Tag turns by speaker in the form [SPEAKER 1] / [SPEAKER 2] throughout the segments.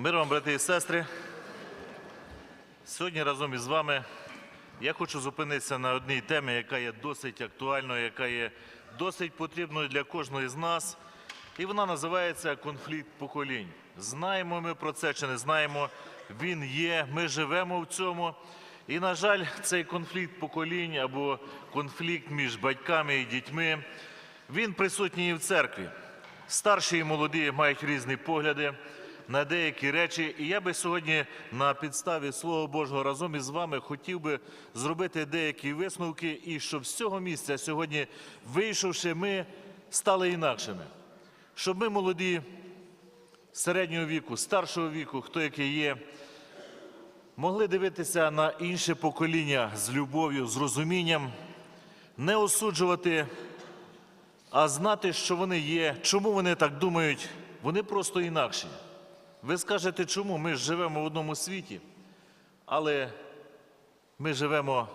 [SPEAKER 1] Мир вам, брати і сестри. Сьогодні разом із вами я хочу зупинитися на одній темі, яка є досить актуальною, яка є досить потрібною для кожного з нас. І вона називається конфлікт поколінь. Знаємо ми про це чи не знаємо. Він є, ми живемо в цьому. І, на жаль, цей конфлікт поколінь або конфлікт між батьками і дітьми, він присутній і в церкві. Старші і молоді мають різні погляди на деякі речі. І я би сьогодні на підставі Слова Божого разом із вами хотів би зробити деякі висновки, і щоб з цього місця сьогодні, вийшовши, ми стали інакшими. Щоб ми молоді середнього віку, старшого віку, хто який є, могли дивитися на інше покоління з любов'ю, з розумінням, не осуджувати, а знати, що вони є, чому вони так думають, вони просто інакші. Ви скажете, чому? Ми живемо в одному світі, але ми живемо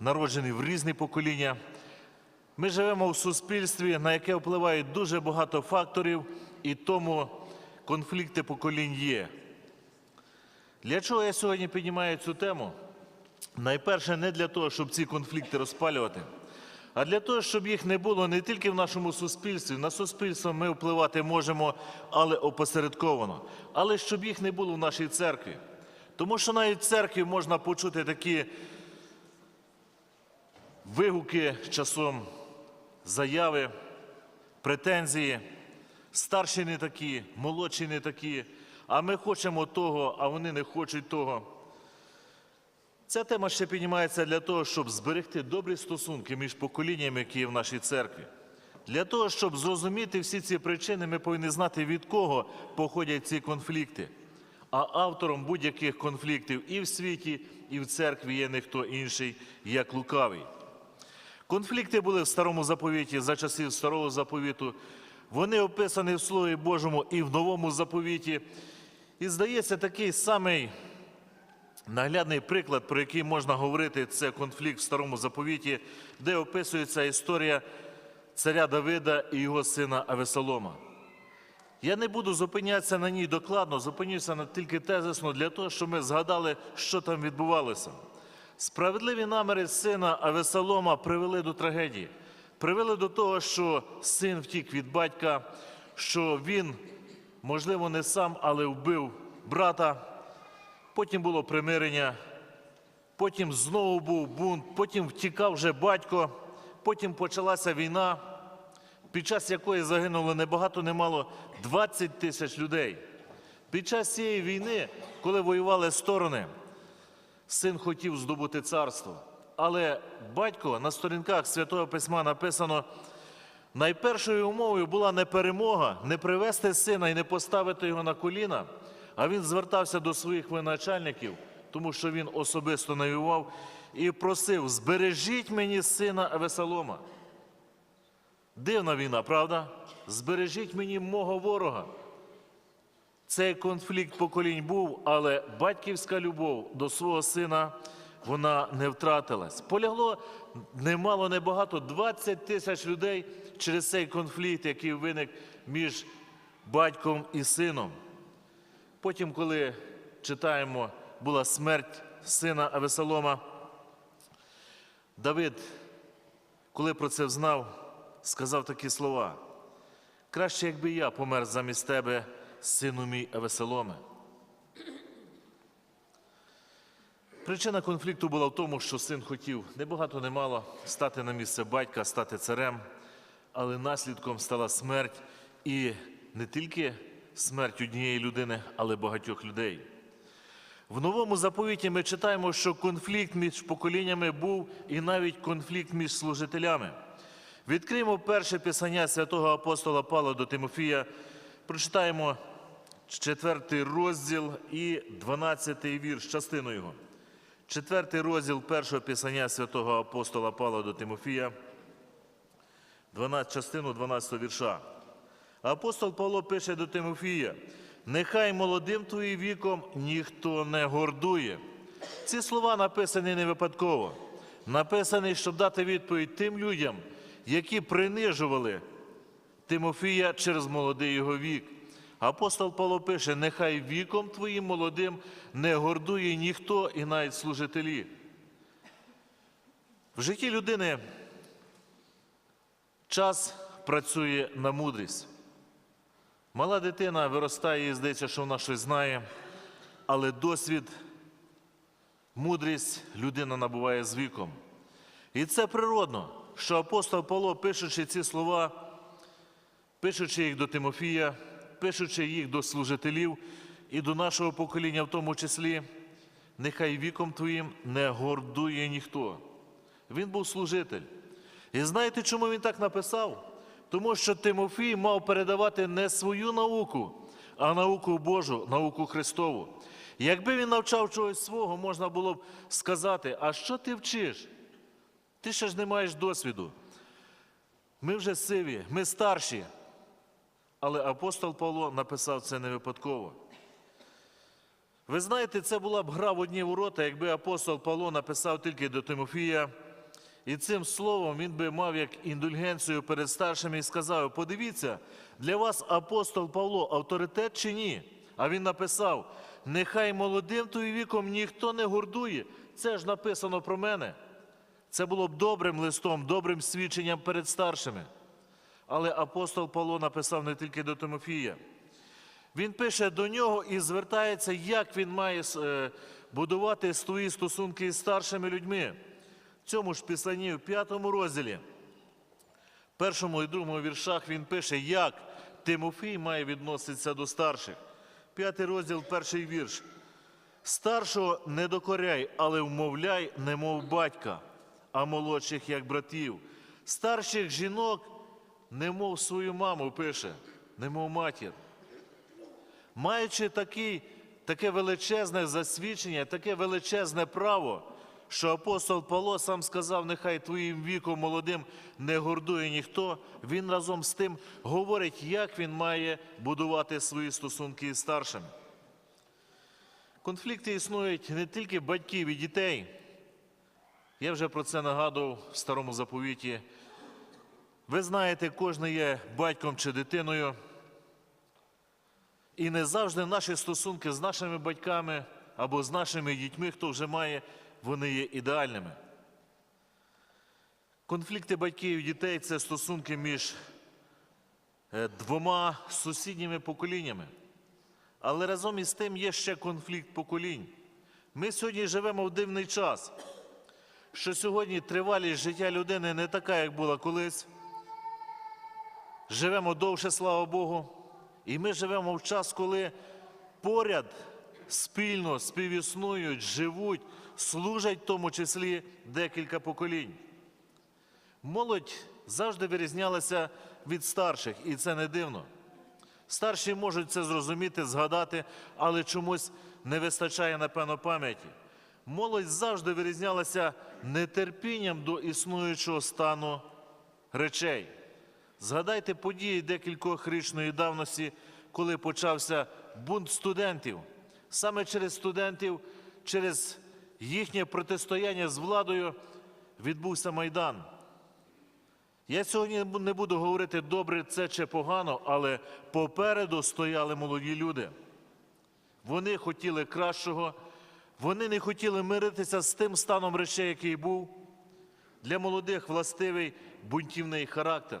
[SPEAKER 1] народжені в різні покоління. Ми живемо в суспільстві, на яке впливають дуже багато факторів, і тому конфлікти поколінь є. Для чого я сьогодні піднімаю цю тему? Найперше, не для того, щоб ці конфлікти розпалювати, а для того, щоб їх не було не тільки в нашому суспільстві. На суспільство ми впливати можемо, але опосередковано, але щоб їх не було в нашій церкві. Тому що навіть в церкві можна почути такі вигуки часом, заяви, претензії. Старші не такі, молодші не такі, а ми хочемо того, а вони не хочуть того. Ця тема ще піднімається для того, щоб зберегти добрі стосунки між поколіннями, які є в нашій церкві. Для того, щоб зрозуміти всі ці причини, ми повинні знати, від кого походять ці конфлікти. А автором будь-яких конфліктів і в світі, і в церкві є не хто інший, як лукавий. Конфлікти були в старому заповіті за часів старого заповіту. Вони описані в Слові Божому і в новому заповіті. І здається, такий самий наглядний приклад, про який можна говорити, це конфлікт в старому заповіті, де описується історія царя Давида і його сина Авесолома. Я не буду зупинятися на ній докладно, зупинюся на тільки тезисно для того, щоб ми згадали, що там відбувалося. Справедливі наміри сина Авесолома привели до трагедії, привели до того, що син втік від батька, що він, можливо, не сам, але вбив брата. Потім було примирення, потім знову був бунт, потім втікав вже батько, потім почалася війна, під час якої загинуло не багато, не мало 20 тисяч людей. Під час цієї війни, коли воювали сторони, син хотів здобути царство. Але батько на сторінках Святого Письма написано: найпершою умовою була не перемога, не привести сина і не поставити його на коліна, а він звертався до своїх воєначальників, тому що він особисто навівав і просив: збережіть мені сина Авесолома. Дивна війна, правда? Збережіть мені мого ворога. Цей конфлікт поколінь був, але батьківська любов до свого сина вона не втратилась. Полягло немало, небагато 20 тисяч людей через цей конфлікт, який виник між батьком і сином. Потім, коли читаємо, була смерть сина Авесолома, Давид, коли про це знав, сказав такі слова: краще, якби я помер замість тебе, сину мій Авесоломе. Причина конфлікту була в тому, що син хотів не багато не мало стати на місце батька, стати царем, але наслідком стала смерть і не тільки смерть однієї людини, але багатьох людей. В новому заповіті ми читаємо, що конфлікт між поколіннями був і навіть конфлікт між служителями. Відкриємо перше писання святого апостола Павла до Тимофія, прочитаємо четвертий розділ і 12 вірш, частину його. Четвертий розділ першого писання святого апостола Павла до Тимофія, 12, частину 12 вірша. Апостол Павло пише до Тимофія: нехай молодим твоїм віком ніхто не гордує. Ці слова написані не випадково. Написані, щоб дати відповідь тим людям, які принижували Тимофія через молодий його вік. Апостол Павло пише: нехай віком твоїм молодим не гордує ніхто і навіть служителі. В житті людини час працює на мудрість. Мала дитина виростає і здається, що вона щось знає, але досвід, мудрість людина набуває з віком. І це природно, що апостол Павло, пишучи ці слова, пишучи їх до Тимофія, пишучи їх до служителів і до нашого покоління, в тому числі, нехай віком твоїм не гордує ніхто. Він був служитель. І знаєте, чому він так написав? Тому що Тимофій мав передавати не свою науку, а науку Божу, науку Христову. Якби він навчав чогось свого, можна було б сказати, а що ти вчиш? Ти ще ж не маєш досвіду. Ми вже сиві, ми старші. Але апостол Павло написав це не випадково. Ви знаєте, це була б гра в одні ворота, якби апостол Павло написав тільки до Тимофія. І цим словом він би мав як індульгенцію перед старшими і сказав: подивіться, для вас апостол Павло авторитет чи ні? А він написав: нехай молодим твоїм віком ніхто не гордує. Це ж написано про мене. Це було б добрим листом, добрим свідченням перед старшими. Але апостол Павло написав не тільки до Тимофія. Він пише до нього і звертається, як він має е, будувати свої стосунки з старшими людьми. Цьому ж писанні, в п'ятому розділі, першому і другому віршах він пише, як Тимофій має відноситися до старших. П'ятий розділ, перший вірш. Старшого не докоряй, але вмовляй, немов батька, а молодших як братів. Старших жінок, немов свою маму пише, немов матір. Маючи такий, таке величезне засвідчення, таке величезне право, що апостол Павло сам сказав, нехай твоїм віком молодим не гордує ніхто, він разом з тим говорить, як він має будувати свої стосунки із старшими. Конфлікти існують не тільки батьків і дітей. Я вже про це нагадував в старому заповіті. Ви знаєте, кожен є батьком чи дитиною. І не завжди наші стосунки з нашими батьками або з нашими дітьми, хто вже має, вони є ідеальними. Конфлікти батьків і дітей це стосунки між е, двома сусідніми поколіннями. Але разом із тим є ще конфлікт поколінь. Ми сьогодні живемо в дивний час, що сьогодні тривалість життя людини не така, як була колись. Живемо довше, слава Богу. І ми живемо в час, коли поряд спільно співіснують, живуть, служать в тому числі декілька поколінь. Молодь завжди вирізнялася від старших, і це не дивно. Старші можуть це зрозуміти, згадати, але чомусь не вистачає, напевно, пам'яті. Молодь завжди вирізнялася нетерпінням до існуючого стану речей. Згадайте події декількох річної давності, коли почався бунт студентів. Саме через студентів, через їхнє протистояння з владою відбувся Майдан. Я сьогодні не буду говорити, добре це чи погано, але попереду стояли молоді люди. Вони хотіли кращого, вони не хотіли миритися з тим станом речей, який був. Для молодих властивий бунтівний характер.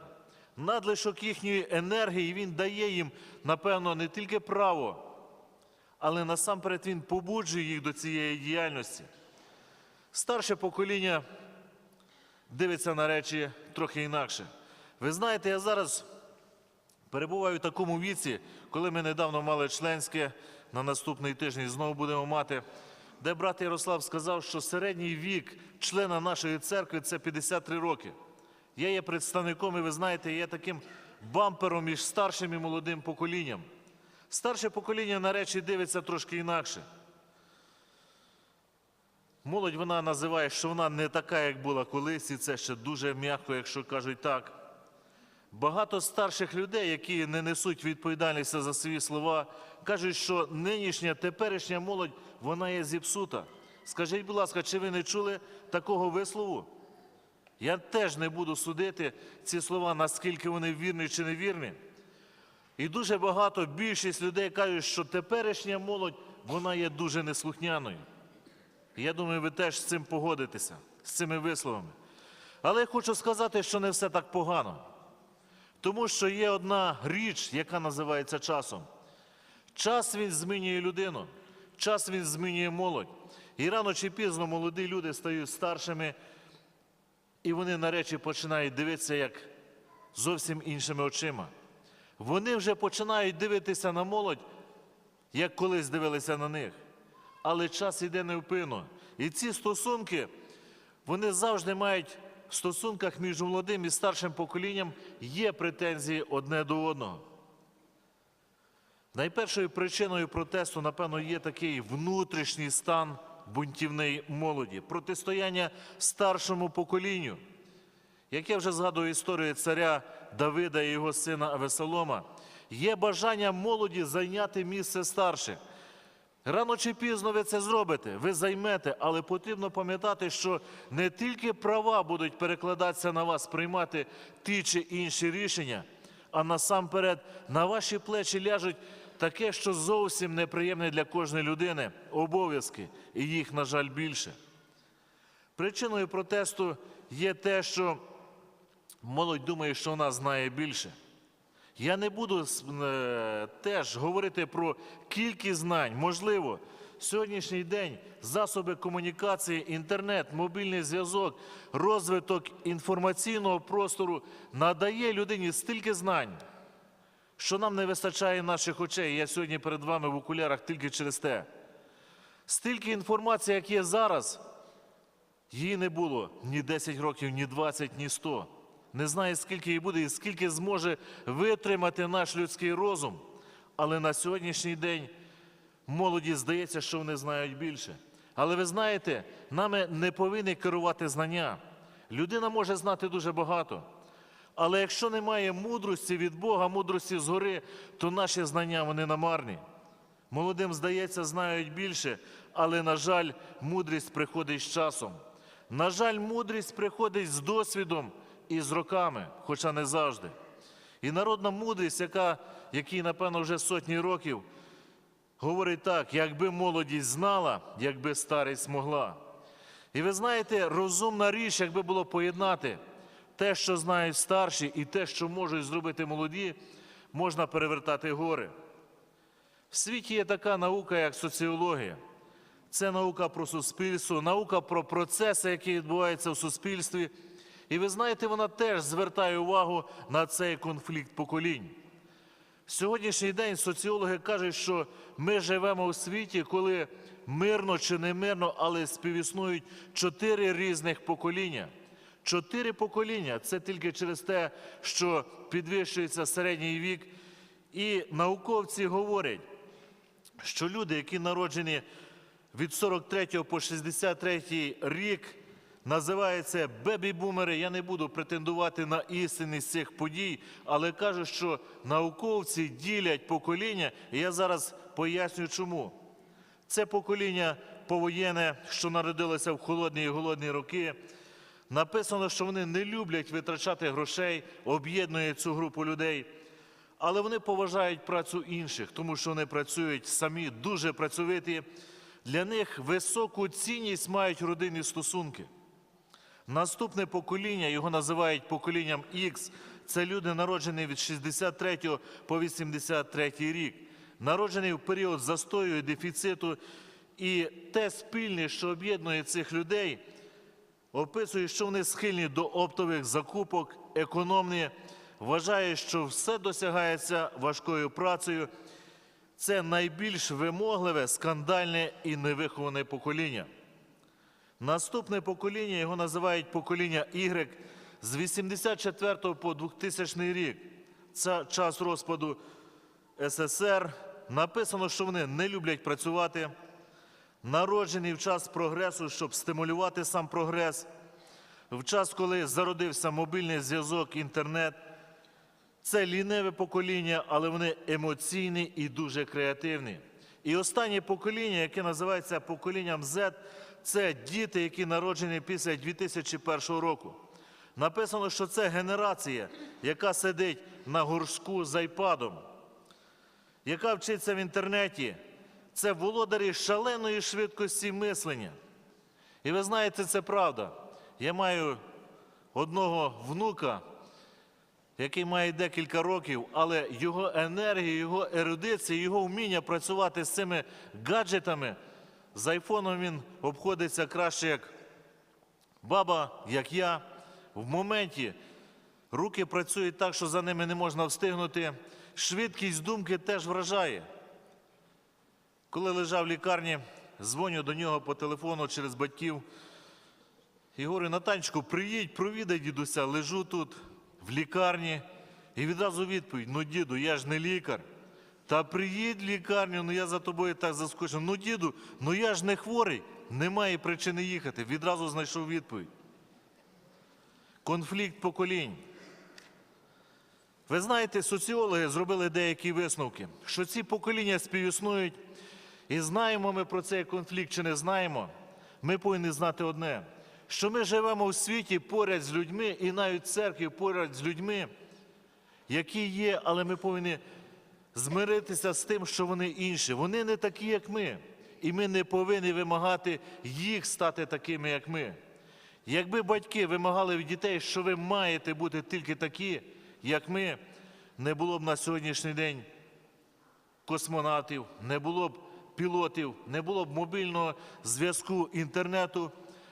[SPEAKER 1] Надлишок їхньої енергії він дає їм, напевно, не тільки право, але насамперед він побуджує їх до цієї діяльності. Старше покоління дивиться на речі трохи інакше. Ви знаєте, я зараз перебуваю в такому віці, коли ми недавно мали членське, на наступний тиждень знову будемо мати, де брат Ярослав сказав, що середній вік члена нашої церкви це 53 роки. Я є представником, і ви знаєте, є таким бампером між старшим і молодим поколінням. Старше покоління на речі дивиться трошки інакше. Молодь вона називає, що вона не така, як була колись, і це ще дуже м'яко, якщо кажуть так. Багато старших людей, які не несуть відповідальності за свої слова, кажуть, що нинішня, теперішня молодь, вона є зіпсута. Скажіть, будь ласка, чи ви не чули такого вислову? Я теж не буду судити ці слова, наскільки вони вірні чи невірні. І дуже багато, більшість людей кажуть, що теперішня молодь, вона є дуже неслухняною. Я думаю, ви теж з цим погодитеся, з цими висловами. Але я хочу сказати, що не все так погано. Тому що є одна річ, яка називається часом. Час він змінює людину, час він змінює молодь. І рано чи пізно молоді люди стають старшими, і вони на речі починають дивитися як зовсім іншими очима. Вони вже починають дивитися на молодь, як колись дивилися на них. Але час іде невпинно. І ці стосунки, вони завжди мають в стосунках між молодим і старшим поколінням є претензії одне до одного. Найпершою причиною протесту, напевно, є такий внутрішній стан бунтівної молоді, протистояння старшому поколінню. Як я вже згадую історію царя Давида і його сина Авесолома, є бажання молоді зайняти місце старших. Рано чи пізно ви це зробите, ви займете, але потрібно пам'ятати, що не тільки права будуть перекладатися на вас, приймати ті чи інші рішення, а насамперед на ваші плечі ляжуть таке, що зовсім неприємне для кожної людини обов'язки, і їх, на жаль, більше. Причиною протесту є те, що молодь думає, що вона знає більше. Я не буду е, теж говорити про кількість знань. Можливо, сьогоднішній день засоби комунікації, інтернет, мобільний зв'язок, розвиток інформаційного простору надає людині стільки знань, що нам не вистачає наших очей. Я сьогодні перед вами в окулярах тільки через те. Стільки інформації, як є зараз, її не було ні 10 років, ні 20, ні 100. Не знаю, скільки її буде і скільки зможе витримати наш людський розум. Але на сьогоднішній день молоді здається, що вони знають більше. Але ви знаєте, нами не повинні керувати знання. Людина може знати дуже багато. Але якщо немає мудрості від Бога, мудрості згори, то наші знання вони намарні. Молодим, здається, знають більше, але, на жаль, мудрість приходить з часом. На жаль, мудрість приходить з досвідом і з роками, хоча не завжди. І народна мудрість, яка, якій, напевно, вже сотні років, говорить так: якби молодість знала, якби старість могла. І ви знаєте, розумна річ, якби було поєднати те, що знають старші, і те, що можуть зробити молоді, можна перевертати гори. В світі є така наука, як соціологія. Це наука про суспільство, наука про процеси, які відбуваються в суспільстві. І ви знаєте, вона теж звертає увагу на цей конфлікт поколінь. Сьогоднішній день соціологи кажуть, що ми живемо у світі, коли мирно чи не мирно, але співіснують чотири різних покоління. Чотири покоління це тільки через те, що підвищується середній вік. І науковці говорять, що люди, які народжені від 43 по 63 рік, називаються бебі-бумери. Я не буду претендувати на істинність цих подій, але кажу, що науковці ділять покоління, і я зараз поясню, чому. Це покоління повоєнне, що народилося в холодні і голодні роки. Написано, що вони не люблять витрачати грошей, об'єднує цю групу людей. Але вони поважають працю інших, тому що вони працюють самі дуже працьовиті. Для них високу цінність мають родинні стосунки. Наступне покоління, його називають поколінням X, це люди, народжені від 63 по 83 рік, народжені в період застою і дефіциту. І те спільне, що об'єднує цих людей, описує, що вони схильні до оптових закупок, економні, вважає, що все досягається важкою працею. Це найбільш вимогливе, скандальне і невиховане покоління. Наступне покоління його називають покоління Y з 84 по 2000 рік. Це час розпаду СССР. Написано, що вони не люблять працювати, народжені в час прогресу, щоб стимулювати сам прогрес, в час, коли зародився мобільний зв'язок, інтернет. Це ліниве покоління, але вони емоційні і дуже креативні. І останнє покоління, яке називається поколінням Z, це діти, які народжені після 2001 року. Написано, що це генерація, яка сидить на горшку з айпадом. яка вчиться в інтернеті, це володарі шаленої швидкості мислення. І ви знаєте, це правда. Я маю одного внука, який має декілька років, але його енергія, його ерудиція, його вміння працювати з цими гаджетами, з айфоном він обходиться краще, як баба, як я. В моменті руки працюють так, що за ними не можна встигнути. Швидкість думки теж вражає. Коли лежав в лікарні, дзвоню до нього по телефону через батьків. І говорю, Натанчику, приїдь, провідай дідуся, лежу тут в лікарні. І відразу відповідь: ну, діду, я ж не лікар. Та приїдь в лікарню, ну я за тобою так заскочив. Ну, діду, ну я ж не хворий, немає причини їхати. Відразу знайшов відповідь. Конфлікт поколінь. Ви знаєте, соціологи зробили деякі висновки, що ці покоління співіснують, і знаємо ми про цей конфлікт чи не знаємо. Ми повинні знати одне: що ми живемо у світі поряд з людьми, і навіть в церкві поряд з людьми, які є, але ми повинні змиритися з тим, що вони інші. Вони не такі, як ми. І ми не повинні вимагати їх стати такими, як ми. Якби батьки вимагали від дітей, що ви маєте бути тільки такі, як ми, не було б на сьогоднішній день космонавтів, не було б пілотів, не було б мобільного зв'язку інтернету.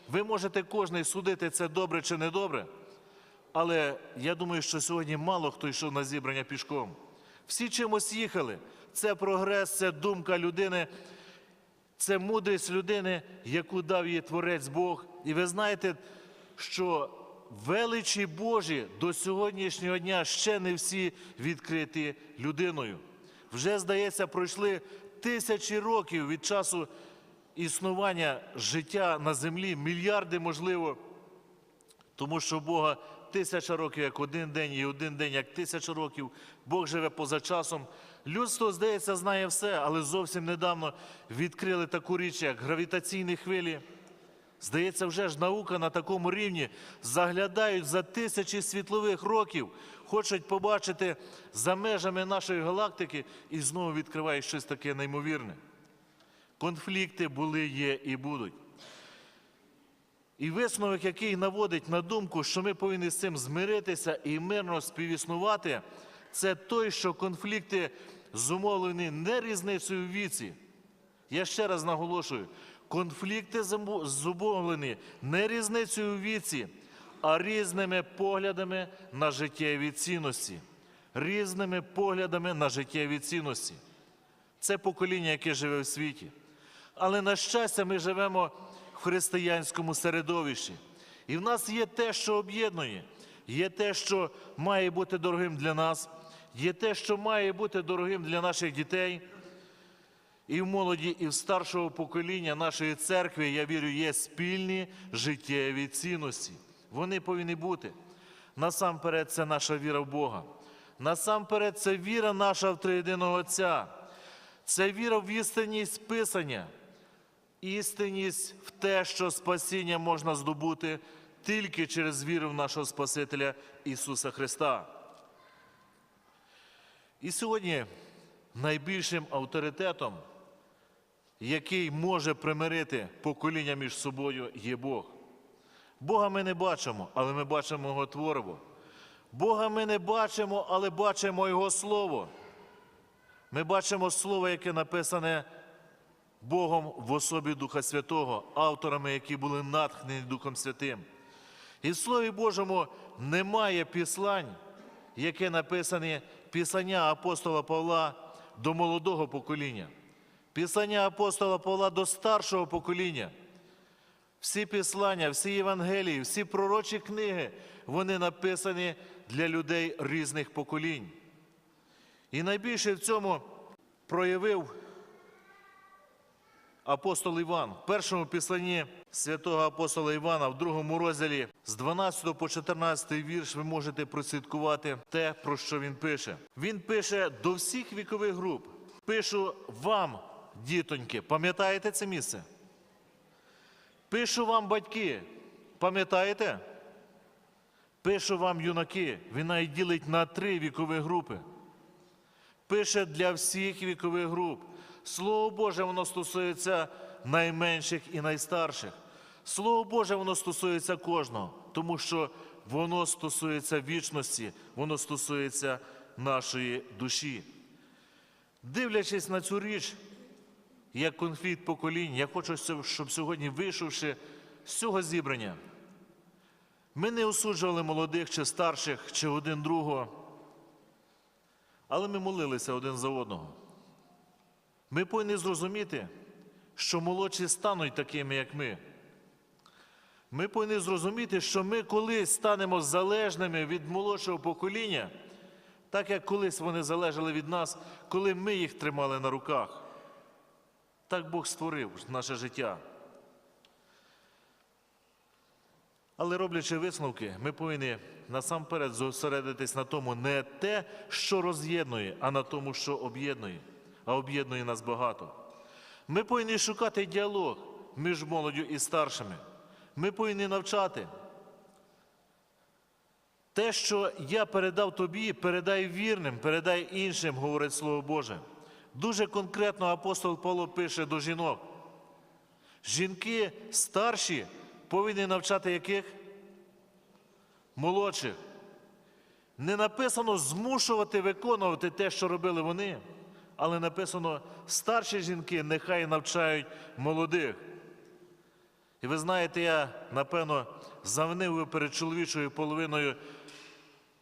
[SPEAKER 1] Ви можете кожний судити, це добре чи не добре. Але я думаю, що сьогодні мало хто йшов на зібрання пішком. Всі чимось їхали. Це прогрес, це думка людини, це мудрість людини, яку дав їй Творець Бог. І ви знаєте, що величі Божі до сьогоднішнього дня ще не всі відкриті людиною. Вже, здається, пройшли тисячі років від часу існування життя на землі, мільярди, можливо. Тому що Бога тисяча років як один день, і один день як тисяча років. Бог живе поза часом. Людство, здається, знає все, але зовсім недавно відкрили таку річ, як гравітаційні хвилі. Здається, вже ж наука на такому рівні заглядають за тисячі світлових років, хочуть побачити за межами нашої галактики і знову відкривають щось таке неймовірне. Конфлікти були, є і будуть. І висновок, який наводить на думку, що ми повинні з цим змиритися і мирно співіснувати, це той, що конфлікти зумовлені не різницею в віці. Я ще раз наголошую: конфлікти зумовлені не різницею в віці, а різними поглядами на життєві цінності. Різними поглядами на життєві цінності. Це покоління, яке живе в світі. Але на щастя, ми живемо в християнському середовищі. І в нас є те, що об'єднує, є те, що має бути дорогим для нас, є те, що має бути дорогим для наших дітей. І в молоді, і в старшого покоління нашої церкви, я вірю, є спільні життєві цінності. Вони повинні бути. Насамперед, це наша віра в Бога. Насамперед, це віра наша в триєдиного Отця. Це віра в істинність Писання, істинність в те, що спасіння можна здобути тільки через віру в нашого Спасителя Ісуса Христа. І сьогодні найбільшим авторитетом, який може примирити покоління між собою, є Бог. Бога ми не бачимо, але ми бачимо Його Твориво. Бога ми не бачимо, але бачимо Його Слово. Ми бачимо Слово, яке написане Богом в особі Духа Святого, авторами, які були натхнені Духом Святим. І в Слові Божому немає післань, яке написані пісання апостола Павла до молодого покоління, пісання апостола Павла до старшого покоління. Всі післання, всі Євангелії, всі пророчі книги, вони написані для людей різних поколінь. І найбільше в цьому проявив апостол Іван в першому післанні святого апостола Івана, в другому розділі з 12 по 14 вірш ви можете прослідкувати те, про що він пише. Він пише до всіх вікових груп. Пишу вам, дітоньки, пам'ятаєте це місце? Пишу вам батьки, пам'ятаєте? Пишу вам юнаки, він навіть ділить на три вікові групи. Пише для всіх вікових груп. Слово Боже, воно стосується найменших і найстарших. Слово Боже, воно стосується кожного, тому що воно стосується вічності, воно стосується нашої душі. Дивлячись на цю річ, як конфлікт поколінь, я хочу, щоб сьогодні, вийшовши з цього зібрання, ми не осуджували молодих чи старших, чи один другого, але ми молилися один за одного. Ми повинні зрозуміти, що молодші стануть такими, як ми. Ми повинні зрозуміти, що ми колись станемо залежними від молодшого покоління, так як колись вони залежали від нас, коли ми їх тримали на руках. Так Бог створив наше життя. Але роблячи висновки, ми повинні насамперед зосередитись на тому не те, що роз'єднує, а на тому, що об'єднує, а об'єднує нас багато. Ми повинні шукати діалог між молоддю і старшими. Ми повинні навчати. Те, що я передав тобі, передай вірним, передай іншим, говорить Слово Боже. Дуже конкретно апостол Павло пише до жінок. Жінки старші повинні навчати яких? Молодших. Не написано змушувати виконувати те, що робили вони, але написано старші жінки нехай навчають молодих. І ви знаєте, я, напевно, завнив перед чоловічою половиною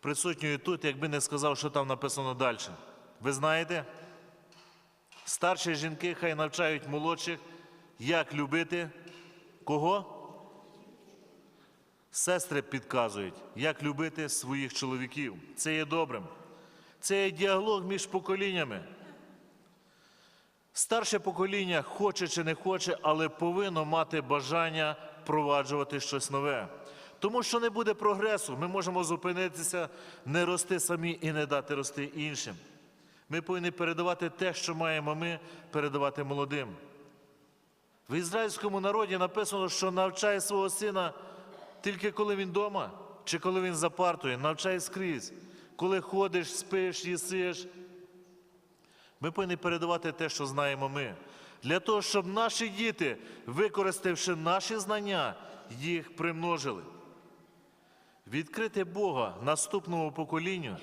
[SPEAKER 1] присутньою тут, якби не сказав, що там написано далі. Ви знаєте? Старші жінки хай навчають молодших, як любити кого? Сестри підказують, як любити своїх чоловіків. Це є добрим. Це є діалог між поколіннями. Старше покоління хоче чи не хоче, але повинно мати бажання впроваджувати щось нове. Тому що не буде прогресу, ми можемо зупинитися, не рости самі і не дати рости іншим. Ми повинні передавати те, що маємо ми, передавати молодим. В ізраїльському народі написано, що навчає свого сина тільки коли він вдома, чи коли він за партою, навчай скрізь, коли ходиш, спиш, їсиш. Ми повинні передавати те, що знаємо ми, для того, щоб наші діти, використавши наші знання, їх примножили. Відкрити Бога наступному поколінню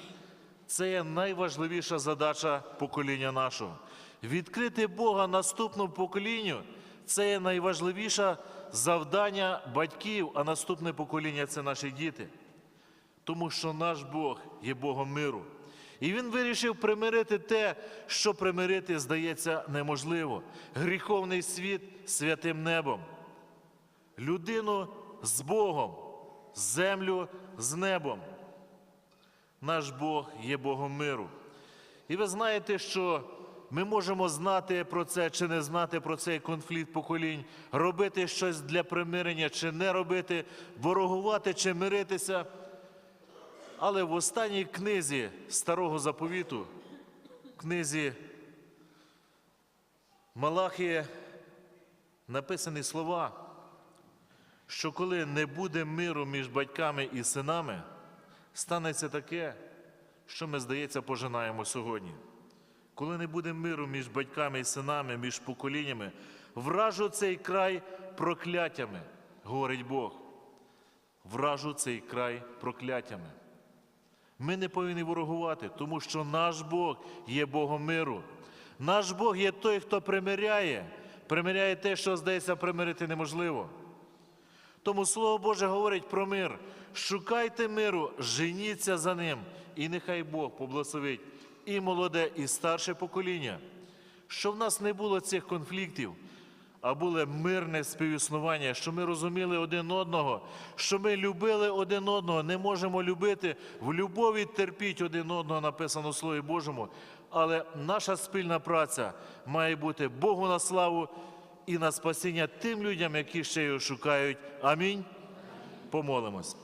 [SPEAKER 1] це є найважливіша задача покоління нашого. Відкрити Бога наступному поколінню це є найважливіше завдання батьків, а наступне покоління це наші діти. Тому що наш Бог є Богом миру. І він вирішив примирити те, що примирити, здається, неможливо. Гріховний світ святим небом, людину з Богом, землю з небом. Наш Бог є Богом миру. І ви знаєте, що ми можемо знати про це чи не знати про цей конфлікт поколінь, робити щось для примирення чи не робити, ворогувати чи миритися. Але в останній книзі старого заповіту, книзі Малахія, написані слова, що коли не буде миру між батьками і синами, станеться таке, що ми, здається, пожинаємо сьогодні. Коли не буде миру між батьками і синами, між поколіннями, вражу цей край прокляттями, говорить Бог. Вражу цей край прокляттями. Ми не повинні ворогувати, тому що наш Бог є Богом миру. Наш Бог є той, хто примиряє, примиряє те, що здається примирити неможливо. Тому Слово Боже говорить про мир. Шукайте миру, женіться за ним, і нехай Бог поблагословить і молоде, і старше покоління, щоб в нас не було цих конфліктів, а було мирне співіснування, що ми розуміли один одного, що ми любили один одного, не можемо любити в любові терпіть один одного, написано в Слові Божому. Але наша спільна праця має бути Богу на славу і на спасіння тим людям, які ще його шукають. Амінь. Помолимось.